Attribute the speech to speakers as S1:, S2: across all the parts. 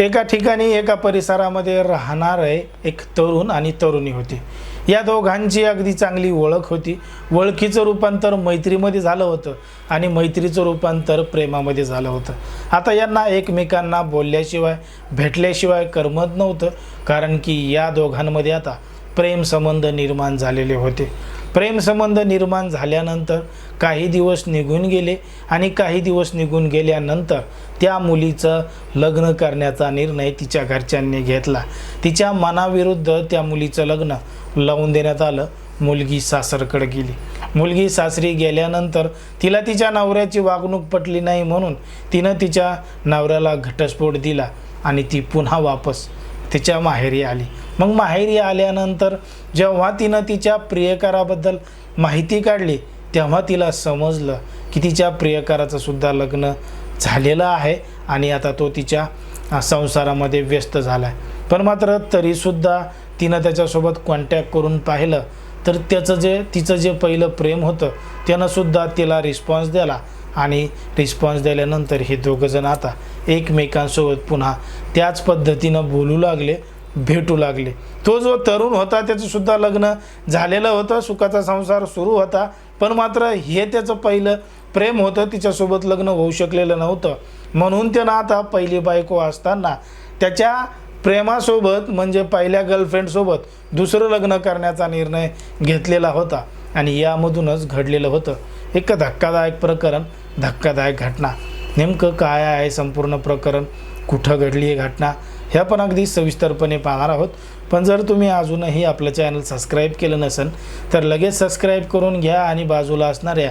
S1: एका ठिकाणी एका परिसरामध्ये राहणारे एक तरुण आणि तरुणी होते. या दोघांची अगदी चांगली ओळख होती. ओळखीचं रूपांतर मैत्रीमध्ये झालं होतं आणि मैत्रीचं रूपांतर प्रेमामध्ये झालं होतं. आता यांना एकमेकांना बोलल्याशिवाय भेटल्याशिवाय करमत नव्हतं कारण की या दोघांमध्ये आता प्रेमसंबंध निर्माण झालेले होते. प्रेमसंबंध निर्माण झाल्यानंतर काही दिवस निघून गेले आणि काही दिवस निघून गेल्यानंतर त्या मुलीचं लग्न करण्याचा निर्णय तिच्या घरच्यांनी घेतला. तिच्या मनाविरुद्ध त्या मुलीचं लग्न लावून देण्यात आलं. मुलगी सासरकडे गेली. मुलगी सासरी गेल्यानंतर तिला तिच्या नवऱ्याची वागणूक पटली नाही म्हणून तिनं तिच्या नवऱ्याला घटस्फोट दिला आणि ती पुन्हा वापस तिच्या माहेरी आली. मग माहेरी आल्यानंतर जेव्हा तिनं तिच्या प्रियकराबद्दल माहिती काढली तेव्हा तिला समजलं की तिच्या प्रियकराचं सुद्धा लग्न झालेलं आहे आणि आता तो तिच्या संसारामध्ये व्यस्त झाला आहे पण मात्र तरीसुद्धा तिनं त्याच्यासोबत कॉन्टॅक्ट करून पाहिलं. तर त्याचं जे तिचं जे पहिलं प्रेम होतं त्यानं सुद्धा तिला रिस्पॉन्स दिला आणि रिस्पॉन्स दिल्यानंतर हे दोघंजण आता एकमेकांसोबत पुन्हा त्याच पद्धतीनं बोलू लागले. भेटू लागले. तो जो तरुण होता त्याचं सुद्धा लग्न झालेलं होतं सुखाचा संसार सुरू होता पण मात्र हे त्याचं पहिलं प्रेम होतं तिच्यासोबत लग्न होऊ शकलेलं नव्हतं. म्हणून त्यानं आता पहिली बायको असताना त्याच्या प्रेमासोबत म्हणजे पहिल्या गर्लफ्रेंडसोबत दुसरं लग्न करण्याचा निर्णय घेतलेला होता. आणि यामधूनच घडलेलं होतं. एक धक्कादायक प्रकरण धक्कादायक घटना. नेमकं काय आहे संपूर्ण प्रकरण? कुठं घडली ही घटना? ह्या पण अगदी सविस्तरपणे पाहणार आहोत. पण जर तुम्ही अजूनही आपलं चॅनल सबस्क्राईब केलं नसेल तर लगेच सबस्क्राईब करून घ्या आणि बाजूला असणाऱ्या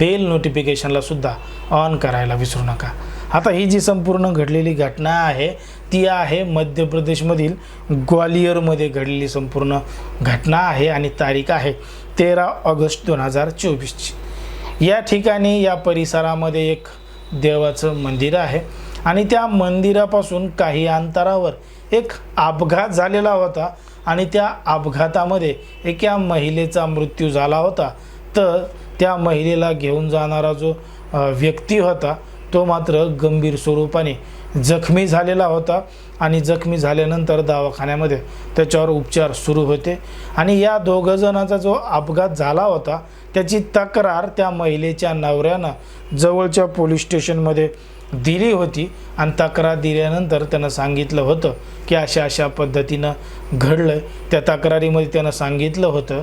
S1: बेल नोटिफिकेशनला सुद्धा ऑन करायला विसरू नका. आता ही जी संपूर्ण घडलेली घटना आहे ती आहे मध्य प्रदेशमधील ग्वालियरमध्ये घडलेली संपूर्ण घटना आहे आणि तारीख आहे तेरा ऑगस्ट दोन हजार चोवीसची. या ठिकाणी या परिसरामध्ये एक देवाचं मंदिर आहे. आणि त्या मंदिरापासून काही अंतरावर एक अपघात झालेला होता आणि त्या अपघातामध्ये एका महिलेचा मृत्यू झाला होता. तर त्या महिलेला घेऊन जाणारा जो व्यक्ती होता तो मात्र गंभीर स्वरूपाने जखमी झालेला होता आणि जखमी झाल्यानंतर दवाखान्यामध्ये त्याच्यावर उपचार सुरू होते. आणि या दोघंजणाचा जो अपघात झाला होता त्याची तक्रार त्या महिलेच्या नवऱ्यानं जवळच्या पोलीस स्टेशनमध्ये दिली होती आणि तक्रार दिल्यानंतर त्यानं सांगितलं होतं की अशा अशा पद्धतीनं घडलं त्या तक्रारीमध्ये त्यानं सांगितलं होतं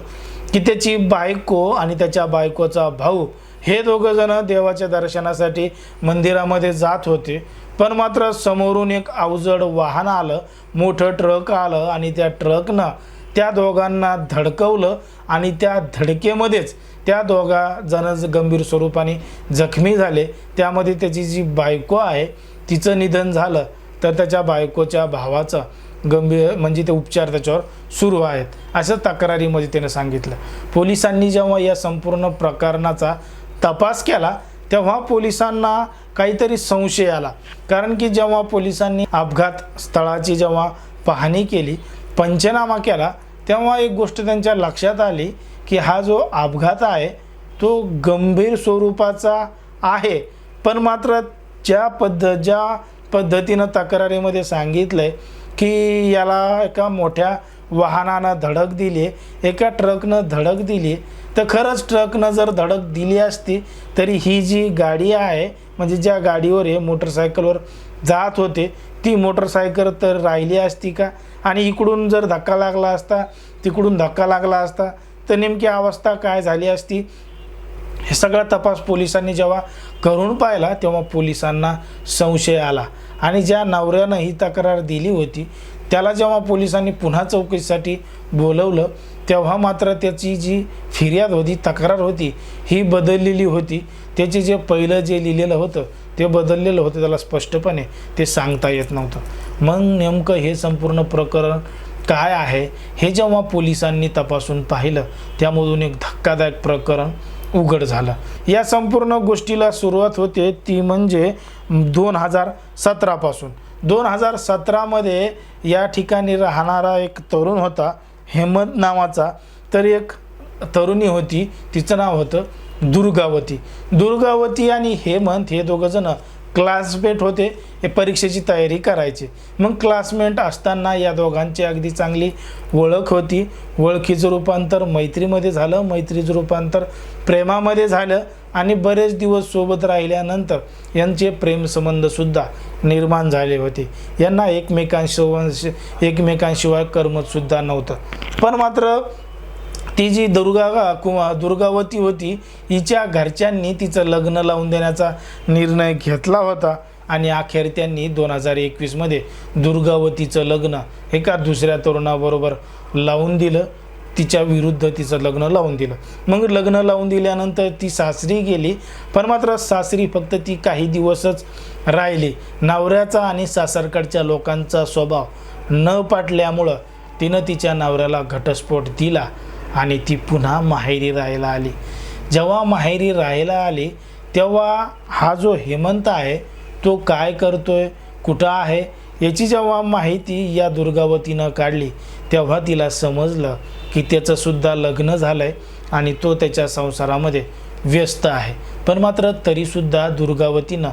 S1: की त्याची बायको आणि त्याच्या बायकोचा भाऊ हे दोघंजणं देवाच्या दर्शनासाठी मंदिरामध्ये जात होते. पण मात्र समोरून एक अवजड वाहन आलं मोठं ट्रक आलं आणि त्या ट्रकनं त्या दोघांना धडकवलं आणि त्या धडकेमध्येच त्या दोघा जण गंभीर स्वरूपाने जखमी झाले. त्यामध्ये त्याची जी बायको आहे तिचं निधन झालं. तर त्याच्या बायकोच्या भावाचं गंभीर म्हणजे ते उपचार त्याच्यावर सुरू आहेत असं तक्रारीमध्ये त्यानं सांगितलं. पोलिसांनी जेव्हा या संपूर्ण प्रकरणाचा तपास केला तेव्हा पोलिसांना काहीतरी संशय आला. कारण की जेव्हा पोलिसांनी अपघात स्थळाची जेव्हा पाहणी केली पंचनामा केला तेव्हा एक गोष्ट त्यांच्या लक्षात आली की हा जो अपघात आहे तो गंभीर स्वरूपाचा आहे. पण मात्र ज्या पद्ध ज्या पद्धतीनं तक्रारीमध्ये सांगितलं आहे की याला एका मोठ्या वाहनानं धडक दिली एका ट्रकनं धडक दिली तर खरंच ट्रकनं जर धडक दिली असती तरी ही जी गाडी आहे म्हणजे ज्या गाडीवर हे मोटरसायकलवर जात होते ती मोटरसायकल तर राहिली असती का? आणि इकडून जर धक्का लागला असता तिकडून धक्का लागला असता तर नेमकी अवस्था काय झाली असती? हे सगळा तपास पोलिसांनी जेव्हा करून पाहिला तेव्हा पोलिसांना संशय आला. आणि ज्या नवऱ्यानं ही तक्रार दिली होती त्याला जेव्हा पोलिसांनी पुन्हा चौकशीसाठी बोलवलं तेव्हा मात्र त्याची जी फिर्याद होती तक्रार होती ही बदललेली होती. त्याचे जे पहिलं जे लिहिलेलं होतं ते बदललेलं होतं त्याला स्पष्टपणे ते सांगता येत नव्हतं. मग नेमकं हे संपूर्ण प्रकरण काय आहे हे जेव्हा पोलिसांनी तपासून पाहिलं त्यामधून एक धक्कादायक प्रकरण उघड झालं. या संपूर्ण गोष्टीला सुरुवात होते ती म्हणजे दोन हजार सतरापासून. दोन हजार सतरामध्ये या ठिकाणी राहणारा एक तरुण होता हेमंत नावाचा तर एक तरुणी होती तिचं नाव होतं दुर्गावती. दुर्गावती आणि हेमंत हे दोघंजणं क्लासमेट होते हे परीक्षेची तयारी करायचे. मग क्लासमेट असताना या दोघांची अगदी चांगली ओळख होती. ओळखीचं रूपांतर मैत्रीमध्ये झालं. मैत्रीचं रूपांतर प्रेमामध्ये झालं आणि बरेच दिवस सोबत राहिल्यानंतर यांचे प्रेमसंबंधसुद्धा निर्माण झाले होते. यांना एकमेकांशिवाय एकमेकांशिवाय करमतसुद्धा नव्हतं. पण मात्र ती जी दुर्गा कुमा दुर्गावती होती हिच्या घरच्यांनी तिचं लग्न लावून देण्याचा निर्णय घेतला होता आणि अखेर त्यांनी दोन हजार एकवीसमध्ये दुर्गावतीचं लग्न एका दुसऱ्या तरुणाबरोबर लावून दिलं. तिच्या विरुद्ध तिचं लग्न लावून दिलं. मग लग्न लावून दिल्यानंतर ती सासरी गेली. पण मात्र सासरी फक्त ती काही दिवसच राहिली. नवऱ्याचा आणि सासरकडच्या लोकांचा स्वभाव न पाटल्यामुळं तिनं तिच्या नवऱ्याला घटस्फोट दिला. आणि ती पुन्हा माहेरी राहायला आली. जेव्हा माहेरी राहायला आली तेव्हा हा जो हेमंत आहे तो काय करतोय कुठं आहे याची जेव्हा माहिती या दुर्गावतीनं काढली तेव्हा तिला समजलं की त्याचंसुद्धा लग्न झालं आहे आणि तो त्याच्या संसारामध्ये व्यस्त आहे. पण मात्र तरीसुद्धा दुर्गावतीनं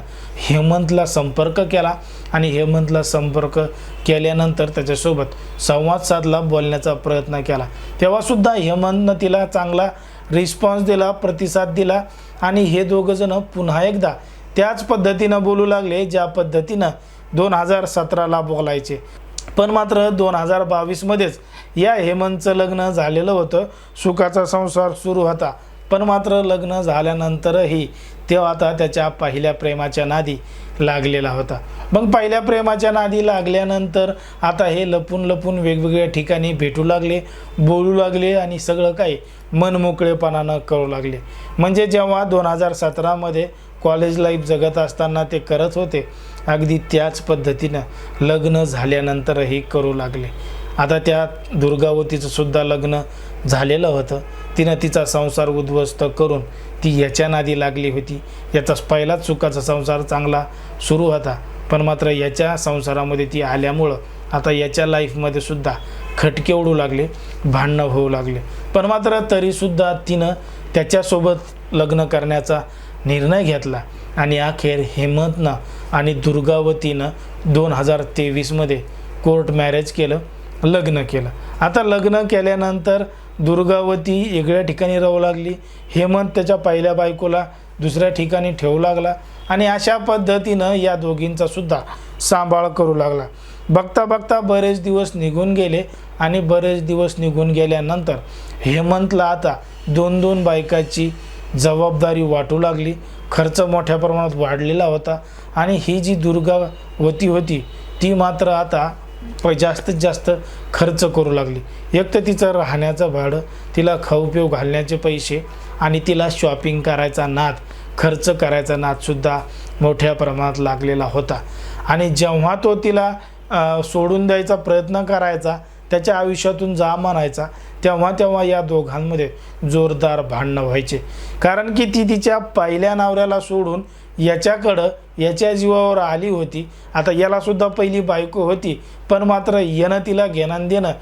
S1: हेमंतला संपर्क केला आणि हेमंतला संपर्क केल्यानंतर त्याच्यासोबत संवाद साधला बोलण्याचा प्रयत्न केला. तेव्हासुद्धा हेमंतनं तिला चांगला रिस्पॉन्स दिला प्रतिसाद दिला आणि हे दोघंजणं पुन्हा एकदा त्याच पद्धतीनं बोलू लागले ज्या पद्धतीनं दोन हजार सतराला बोलायचे. पण मात्र दोन हजार बावीसमध्येच या हेमंतचं लग्न झालेलं होतं. सुखाचा संसार सुरू होता. पण मात्र लग्न झाल्यानंतरही तो आता त्याच्या पहिल्या प्रेमाच्या नादी लागलेला होता. मग पहिल्या प्रेमाच्या नादी लागल्यानंतर आता हे लपून लपून वेगवेगळ्या ठिकाणी भेटू लागले बोलू लागले आणि सगळं काही मनमोकळेपणानं करू लागले. म्हणजे जेव्हा दोन हजार सतरामध्ये कॉलेज लाईफ जगत असताना ते करत होते अगदी त्याच पद्धतीनं लग्न झाल्यानंतरही करू लागले. आता त्या दुर्गावतीचं सुद्धा लग्न झालेलं होतं. तिनं तिचा संसार उद्ध्वस्त करून ती याच्या नादी लागली होती. याचा पहिलाच चुकाचा संसार चांगला सुरू होता. पण मात्र याच्या संसारामध्ये ती आल्यामुळं आता याच्या लाईफमध्ये सुद्धा खटके उडू लागले भांडणं होऊ लागले. पण मात्र तरीसुद्धा तिनं त्याच्यासोबत लग्न करण्याचा निर्णय घेतला. आणि अखेर हेमंतनं आणि दुर्गावतीनं दोन हजार तेवीसमध्ये कोर्ट मॅरेज केलं. लग्न केलं. आता लग्न केल्यानंतर दुर्गावती वेगळ्या ठिकाणी राहू लागली. हेमंत त्याच्या पहिल्या बायकोला दुसऱ्या ठिकाणी ठेवू लागला आणि अशा पद्धतीनं या दोघींचा सुद्धा सांभाळ करू लागला. बघता बघता बरेच दिवस निघून गेले आणि बरेच दिवस निघून गेल्यानंतर हेमंतला आता दोन दोन बायकाची जबाबदारी वाटू लागली. खर्च मोठ्या प्रमाणात वाढलेला होता आणि ही जी दुर्गावती होती ती मात्र आता प जास्तीत जास्त खर्च करू लागली. एक तर तिचं राहण्याचं भाडं तिला खाऊ पिऊ घालण्याचे पैसे आणि तिला शॉपिंग करायचा नाद खर्च करायचा नादसुद्धा मोठ्या प्रमाणात लागलेला होता. आणि जेव्हा तो तिला सोडून द्यायचा प्रयत्न करायचा त्याच्या आयुष्यातून जा म्हणायचा तेव्हा तेव्हा या दोघांमध्ये जोरदार भांडणं व्हायचे. कारण की ती तिच्या पहिल्या नवऱ्याला सोडून याच्याकडं याच्या जीवावर आली होती. आता यालासुद्धा पहिली बायको होती पण मात्र येणं तिला घेणं देणं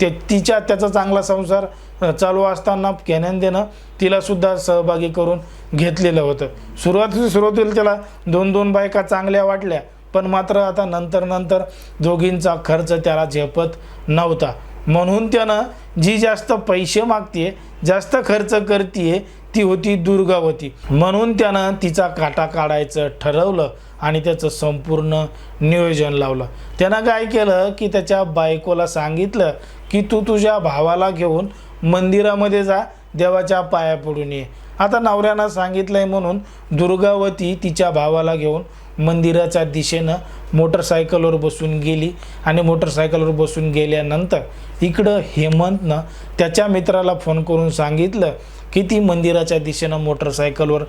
S1: ते तिच्या त्याचा चांगला संसार चालू असताना घेण्यान देणं तिलासुद्धा सहभागी करून घेतलेलं होतं. सुरुवाती सुरुवातीला त्याला दोन दोन बायका चांगल्या वाटल्या पण मात्र आता नंतर नंतर दोघींचा खर्च त्याला झेपत नव्हता. म्हणून त्यानं जी जास्त पैसे मागते जास्त खर्च करते ती होती दुर्गावती म्हणून त्यानं तिचा काटा काढायचं ठरवलं आणि त्याचं संपूर्ण नियोजन लावलं. त्यानं काय केलं की त्याच्या बायकोला सांगितलं की तू तुझ्या भावाला घेऊन मंदिरामध्ये जा देवाच्या पाया पडून ये. आता नवऱ्यानं सांगितलं आहे म्हणून दुर्गावती तिच्या भावाला घेऊन मंदिराच्या दिशेनं मोटरसायकलवर बसून गेली आणि मोटरसायकलवर बसून गेल्यानंतर इकडं हेमंतनं त्याच्या मित्राला फोन करून सांगितलं की ती मंदिराच्या दिशेनं मोटरसायकलवर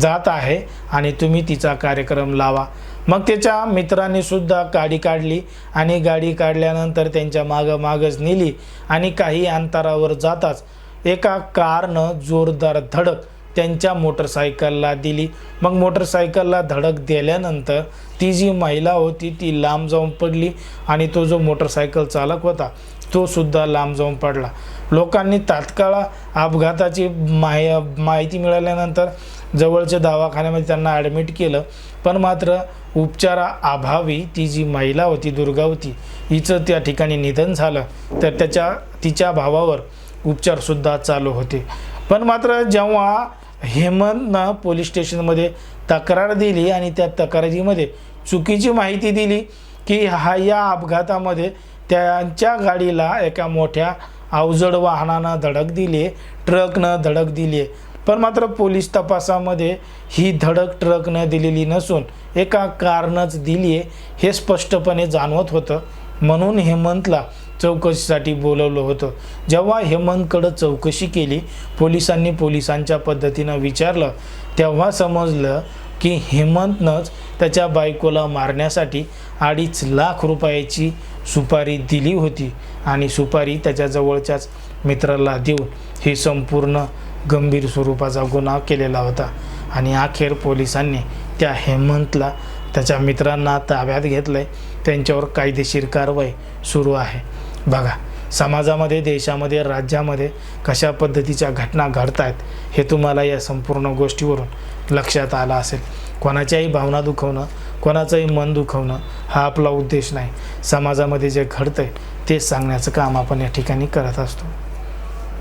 S1: जात आहे आणि तुम्ही तिचा कार्यक्रम लावा. मग त्याच्या मित्रांनी सुद्धा गाडी काढली आणि गाडी काढल्यानंतर त्यांच्या मागं मागच नेली आणि काही अंतरावर जाताच एका कारनं जोरदार धडक त्यांच्या मोटरसायकलला दिली. मग मोटरसायकलला धडक दिल्यानंतर ती जी महिला होती ती लांब जाऊन पडली आणि तो जो मोटरसायकल चालक होता तो सुद्धा लांब जाऊन पडला. लोकांनी तात्काळ अपघाताची माहि माहिती मिळाल्यानंतर जवळच्या दवाखान्यामध्ये त्यांना ॲडमिट केलं. पण मात्र उपचाराअभावी ती जी महिला होती दुर्गावती हिचं त्या ठिकाणी निधन झालं. तर त्याच्या तिच्या भावावर उपचारसुद्धा चालू होते. पण मात्र जेव्हा हेमंतनं पोलीस स्टेशनमध्ये तक्रार दिली आणि त्या तक्रारीमध्ये चुकीची माहिती दिली की हा या अपघातामध्ये त्यांच्या गाडीला एका मोठ्या अवजड वाहनानं धडक दिली ट्रकनं धडक दिली. आहे पण मात्र पोलीस तपासामध्ये ही धडक ट्रकनं दिलेली नसून एका कारनंच दिली आहे हे स्पष्टपणे जाणवत होतं. म्हणून हेमंतला चौकशीसाठी बोलवलं होतं. जेव्हा हेमंतकडं चौकशी केली पोलिसांनी पोलिसांच्या पद्धतीनं विचारलं तेव्हा समजलं की हेमंतनंच त्याच्या बायकोला मारण्यासाठी अडीच लाख रुपयाची सुपारी दिली होती आणि सुपारी त्याच्या जवळच्याच मित्राला देऊन ही संपूर्ण गंभीर स्वरूपाचा गुन्हा केलेला होता. आणि अखेर पोलिसांनी त्या हेमंतला त्याच्या मित्रांना ताब्यात घेतलं आहे त्यांच्यावर कायदेशीर कारवाई सुरू आहे. बघा समाजामध्ये देशामध्ये राज्यामध्ये कशा पद्धतीच्या घटना घडत आहेत हे तुम्हाला या संपूर्ण गोष्टीवरून लक्षात आलं असेल. कोणाच्याही भावना दुखवणं कोणाचंही मन दुखवणं हा आपला उद्देश नाही. समाजामध्ये जे घडतं आहे ते सांगण्याचं काम आपण या ठिकाणी करत असतो.